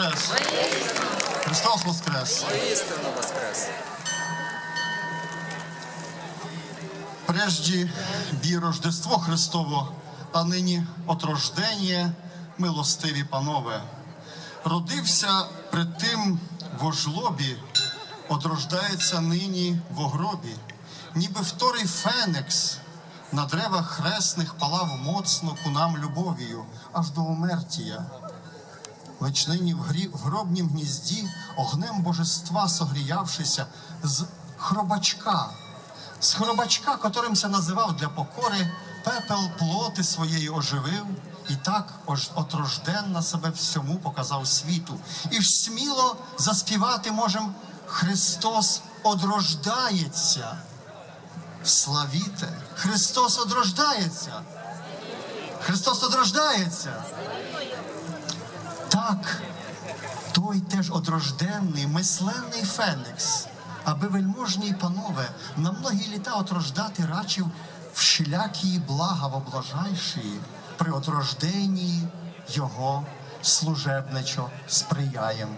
Воскрес! Христос Воскрес! Воістину воскрес! Прежде бі Рождество Христово, а нині отрождення, милостиві панове. Родився пред тим в жлобі, одрождається нині в гробі, ніби вторий феникс на древах хресних палав моцно кунам любов'ю, аж до умертія. Лич нині в, гробнім гнізді огнем божества согріявшися з хробачка, з хробачка, котримся називав для покори, пепел плоти своєї оживив, і так ож отрожденна себе всьому показав світу. І ж сміло заспівати можем Христос одрождається. Славіте! Христос одрождається! Христос одрождається! Так, той теж одрожденний, мисленний Феникс, аби вельможні панове на многі літа отрождати рачів вшілякії блага в облажайшії при отрожденні його служебничо сприяєм.